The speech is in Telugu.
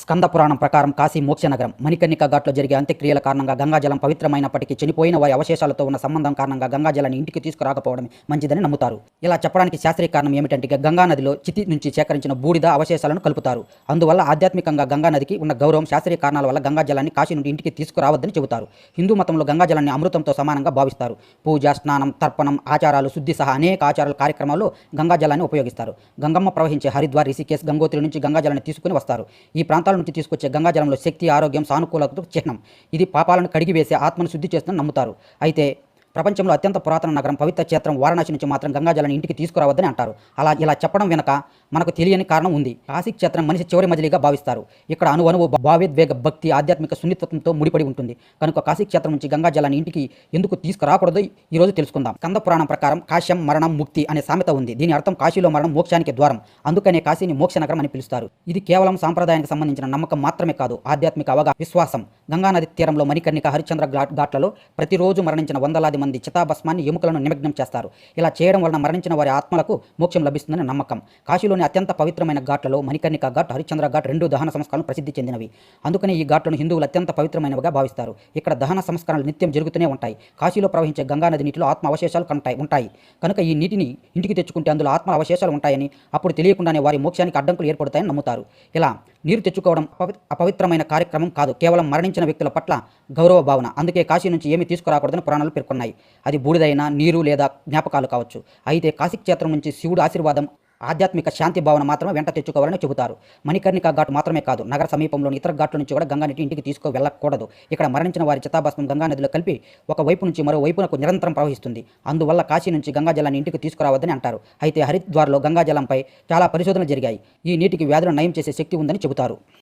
స్కంద పురాణం ప్రకారం కాశీ మోక్షనగరం మణికర్ణిక ఘాట్లో జరిగే అంత్యక్రియల కారణంగా గంగాజలం పవిత్రమైనప్పటికీ చనిపోయిన వారి అవశేషాలతో ఉన్న సంబంధం కారణంగా గంగాజలాన్ని ఇంటికి తీసుకురాకపోవడమే మంచిదని నమ్ముతారు. ఇలా చెప్పడానికి శాస్త్రీయ కారణం ఏమిటంటే గంగా నదిలో చితి నుంచి సేకరించిన బూడిద అవశేషాలను కలుపుతారు. అందువల్ల ఆధ్యాత్మికంగా గంగా నదికి ఉన్న గౌరవం శాస్త్రీయ కారణాల వల్ల గంగాజలాన్ని కాశీ నుండి ఇంటికి తీసుకురావద్దని చెబుతారు. హిందూ మతంలో గంగాజలాన్ని అమృతంతో సమానంగా భావిస్తారు. పూజ స్నానం తర్పణం ఆచారాలు శుద్ధి సహా అనేక ఆచారాల కార్యక్రమాల్లో గంగాజలాన్ని ఉపయోగిస్తారు. గంగమ్మ ప్రవహించే హరిద్వార్ రిషికేశ్ గంగోత్రి నుంచి గంగాజలాన్ని తీసుకుని వస్తారు. ఈ ప్రాంతం ప్రాంతాల నుంచి తీసుకొచ్చే గంగాజలంలో శక్తి ఆరోగ్యం సానుకూలతకు చిహ్నం. ఇది పాపాలను కడిగివేసి ఆత్మను శుద్ధి చేస్తుందని నమ్ముతారు. అయితే ప్రపంచంలో అత్యంత పురాతన నగరం పవిత్ర క్షేత్రం వారణాసి నుంచి మాత్రం గంగాజలాన్ని ఇంటికి తీసుకురావద్దని అంటారు. అలా ఇలా చెప్పడం వెనక మనకు తెలియని కారణం ఉంది. కాశీ క్షేత్రం మనిషి చివరి మజిలీగా భావిస్తారు. ఇక్కడ అణు అనువు భావోద్వేగ భక్తి ఆధ్యాత్మిక సున్నితత్వంతో ముడిపడి ఉంటుంది. కనుక కాశీ క్షేత్రం నుంచి గంగాజలాన్ని ఇంటికి ఎందుకు తీసుకురాకూడదో ఈ రోజు తెలుసుకుందాం. కంద పురాణం ప్రకారం కాశ్యం మరణం ముక్తి అనే సామెత ఉంది. దీని అర్థం కాశీలో మరణం మోక్షానికి ద్వారం. అందుకనే కాశీని మోక్ష నగరం అని పిలుస్తారు. ఇది కేవలం సాంప్రదాయానికి సంబంధించిన నమ్మకం మాత్రమే కాదు ఆధ్యాత్మిక అవగా విశ్వాసం. గంగానది తీరంలో మణికర్ణిక హరిచంద్ర ఘాట్ ఘాట్లలో ప్రతిరోజు మరణించిన వందలాది మంది చితాభస్మాన్ని ఎముకలను నిమగ్నం చేస్తారు. ఇలా చేయడం వలన మరణించిన వారి ఆత్మలకు మోక్షం లభిస్తుందని నమ్మకం. కాశీలోని అత్యంత పవిత్రమైన ఘాట్లలో మణికర్ణిక ఘాట్ హరిశ్చంద్ర ఘాట్ రెండు దహన సంస్కరణలు ప్రసిద్ధి చెందినవి. అందుకనే ఈ ఘాట్లను హిందువులు అత్యంత పవిత్రమైనవిగా భావిస్తారు. ఇక్కడ దహన సంస్కరణలు నిత్యం జరుగుతూనే ఉంటాయి. కాశీలో ప్రవహించే గంగానది నీటిలో ఆత్మ అవశేషాలు కంటాయి ఉంటాయి. కనుక ఈ నీటిని ఇంటికి తెచ్చుకుంటే అందులో ఆత్మ అవశేషాలు ఉంటాయని అప్పుడు తెలియకుండానే వారి మోక్షానికి అడ్డంకులు ఏర్పడతాయని నమ్ముతారు. ఇలా నీరు తెచ్చుకోవడం అపవిత్రమైన కార్యక్రమం కాదు. కేవలం మరణించిన వ్యక్తుల పట్ల గౌరవ భావన. అందుకే కాశీ నుంచి ఏమీ తీసుకురాకూడదని పురాణాలు పేర్కొన్నాయి. అది బూడిదైన నీరు లేదా జ్ఞాపకాలు కావచ్చు. అయితే కాశీ క్షేత్రం నుంచి శివుడు ఆశీర్వాదం ఆధ్యాత్మిక శాంతి భావన మాత్రమే వెంట తెచ్చుకోవాలని చెబుతారు. మణికర్ణిక ఘాట్ మాత్రమే కాదు నగర సమీపంలోని ఇతర ఘాట్ల నుంచి కూడా గంగానీటి ఇంటికి తీసుకు వెళ్ళకూడదు ఇక్కడ మరణించిన వారి చితాభస్మం గంగా నదిలో కలిపి ఒక వైపు నుంచి మరో వైపునకు నిరంతరం ప్రవహిస్తుంది. అందువల్ల కాశీ నుంచి గంగాజలాన్ని ఇంటికి తీసుకురావద్దని అంటారు. అయితే హరిద్వార్లో గంగాజలంపై చాలా పరిశోధనలు జరిగాయి. ఈ నీటికి వ్యాధులను నయం చేసే శక్తి ఉందని చెబుతారు.